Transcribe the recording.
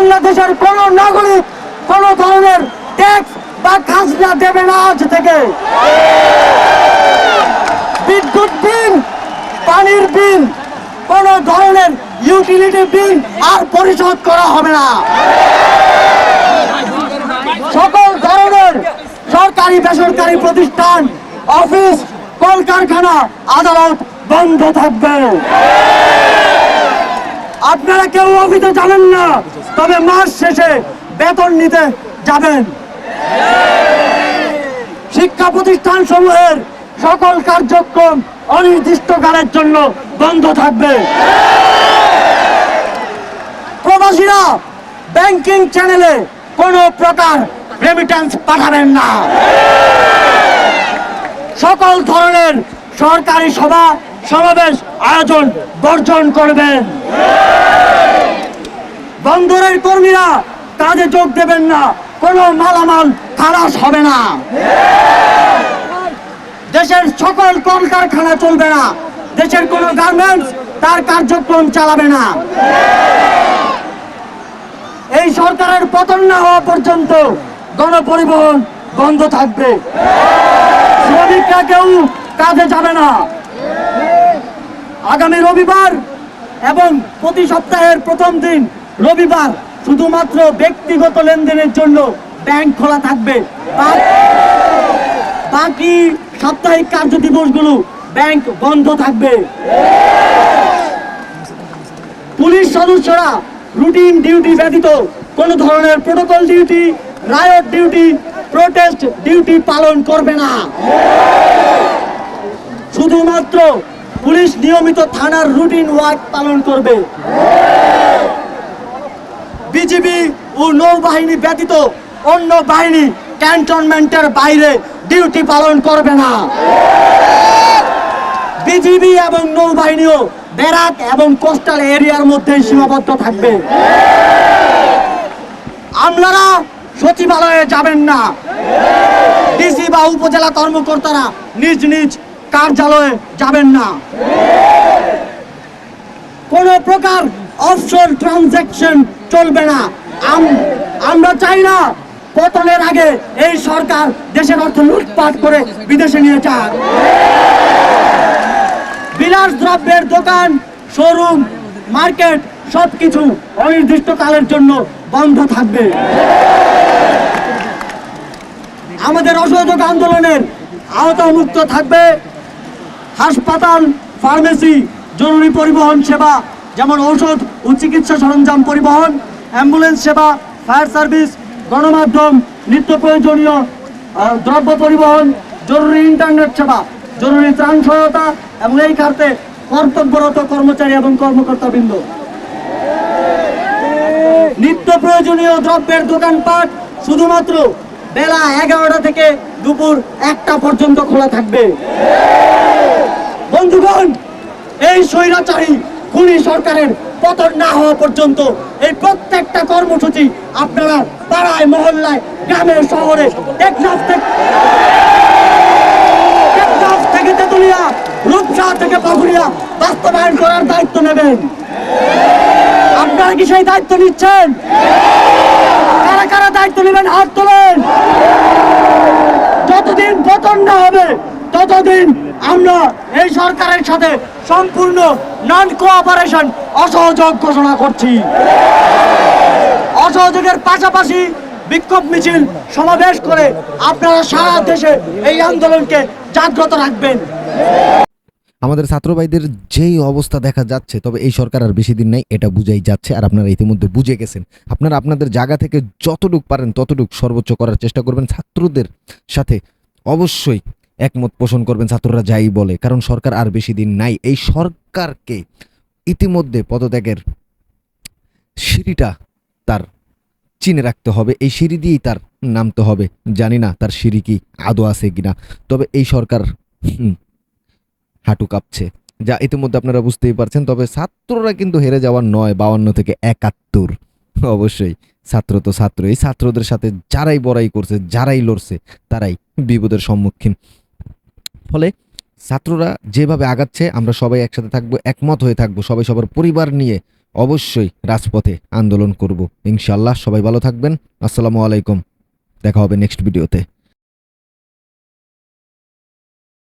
বাংলাদেশের কোন নাগরিক কোন ধরনের ট্যাক্স বা খাজনা দেবে না আজ থেকে। বিদ্যুৎ বিল, পানির বিল, কোন ধরনের ইউটিলিটি বিল আর পরিশোধ করা হবে না। সকল ধরনের সরকারি বেসরকারি প্রতিষ্ঠান, অফিস, কলকারখানা, আদালত বন্ধ থাকবে। আপনারা কেউ অফিসে জানেন না, তবে মাস শেষে বেতন নিতে যাবেন। শিক্ষা প্রতিষ্ঠান সমূহের সকল কার্যক্রম অনির্দিষ্টকালের জন্য বন্ধ থাকবে। প্রবাসীরা ব্যাংকিং চ্যানেলে কোনো প্রকার রেমিটেন্স পাঠাবেন না। সকল ধরনের সরকারি সভা সমাবেশ আয়োজন বর্জন করবেন বন্দরের কর্মীরা কাজে যোগ দেবেন না, কোনো মালামাল খালাস হবে না। দেশের সকল কলকারখানা চলবে না, দেশের কোনো গার্মেন্টস তার কার্যক্রম চালাবে না। এই সরকারের পতন না হওয়া পর্যন্ত গণপরিবহন বন্ধ থাকবে। শ্রমিকরা কেউ কাজে যাবে না। আগামী রবিবার এবং প্রতি সপ্তাহের প্রথম দিন রবিবার শুধুমাত্র ব্যক্তিগত লেনদেনের জন্য ব্যাংক খোলা থাকবে। বাকি সাপ্তাহিক কার্য দিবসগুলো ব্যাংক বন্ধ থাকবে। পুলিশ সদস্যরা রুটিন ডিউটি ব্যতীত কোনো ধরনের protocol duty riot duty, protest duty পালন করবে না। শুধুমাত্র পুলিশ নিয়মিত থানার রুটিন ওয়ার্ক পালন করবে। বিজিবি ও নৌবাহিনী ব্যতীত অন্য বাহিনী ক্যান্টনমেন্টের বাইরে ডিউটি পালন করবে না। বিজিবি এবং নৌবাহিনীও ব্যারাক এবং কোস্টাল এরিয়ার মধ্যে সীমাবদ্ধ থাকবে। আমলারা সচিবালয়ে যাবেন না। ডিসি বা উপজেলা কর্মকর্তারা নিজ নিজ কার্যালয়ে যাবেন না। কোন প্রকার অফশোর ট্রানজ্যাকশন চলবে না। আম- আমরা চাই না পতনের আগে এই সরকার দেশের অর্থ লুটপাট করে বিদেশে নিয়ে যাক। বিলাস দ্রব্যের দোকান, শোরুম, মার্কেট সবকিছু অনির্দিষ্টকালের জন্য বন্ধ থাকবে। আমাদের অসহযোগ আন্দোলনের আওতামুক্ত থাকবে। হাসপাতাল, ফার্মেসি, জরুরি পরিবহন সেবা, যেমন ঔষধ ও চিকিৎসা সরঞ্জাম পরিবহন, অ্যাম্বুলেন্স সেবা, ফায়ার সার্ভিস, গণমাধ্যম, নিত্য প্রয়োজনীয় দ্রব্য পরিবহন, জরুরি ইন্টারনেট সেবা, জরুরি ত্রাণ সহায়তা এবং এই খাতে কর্তব্যরত কর্মচারী এবং কর্মকর্তাবৃন্দ। নিত্য প্রয়োজনীয় দ্রব্যের দোকানপাট শুধুমাত্র বেলা এগারোটা থেকে দুপুর একটা পর্যন্ত খোলা থাকবে। বন্ধুগণ, এই স্বৈরাচারী খুনি সরকারের পতন না হওয়া পর্যন্ত এই প্রত্যেকটা কর্মসূচি আপনারা পাড়ায়, মহল্লায় গ্রামে শহরে থেকে টেকনাফ থেকে তেতুলিয়া, রূপসা থেকে পাকুড়িয়া বাস্তবায়ন করার দায়িত্ব নেবেন। আপনারা কি সেই দায়িত্ব নিচ্ছেন? কারা দায়িত্ব নেবেন? হাত তোলেন। যতদিন পতন না হবে, ততদিন আমরা এই সরকারের সাথে সম্পূর্ণ নন কোঅপারেশন অসহযোগ ঘোষণা করছি। অসহযোগের পাশাপাশি বিক্ষোভ মিছিল সমাবেশ করে আপনারা সারা দেশে এই আন্দোলনকে জাগ্রত রাখবেন। আমাদের ছাত্র ভাইদের যেই অবস্থা দেখা যাচ্ছে, তবে এই সরকার আর বেশি দিন নাই, এটা বুঝাই যাচ্ছে। আর আপনারা ইতিমধ্যে বুঝে গেছেন। আপনারা আপনাদের জায়গা থেকে যতটুক পারেন, ততটুক সর্বোচ্চ করার চেষ্টা করবেন। ছাত্রদের সাথে অবশ্যই একমত পোষণ করবেন, ছাত্ররা যাই বলে। কারণ সরকার আর বেশি দিন নাই। এই সরকারকে ইতিমধ্যে পদত্যাগের সিঁড়িটা তার চিনে রাখতে হবে। এই সিঁড়ি দিয়েই তার নামতে হবে। জানি না তার সিঁড়ি কি, আদৌ আছে কিনা। তবে এই সরকার হাঁটু কাঁপছে। যা ইতিমধ্যে আপনারা বুঝতেই পারছেন, তবে ছাত্ররা কিন্তু হেরে যাওয়ার নয়, বাউান্ন থেকে একাত্তর। অবশ্যই, ছাত্র তো ছাত্র। এই ছাত্রদের সাথে যারাই বড়াই করছে, যারাই লড়ছে, তারাই বিপদের সম্মুখীন। ফলে ছাত্ররা যেভাবে আগাচ্ছে, আমরা সবাই একসাথে থাকব, একমত হয়ে থাকব, সবাই সবার পরিবার নিয়ে অবশ্যই রাজপথে আন্দোলন করব। ইনশাল্লাহ সবাই ভালো থাকবেন। আসসালামু আলাইকুম। দেখা হবে নেক্সট ভিডিওতে।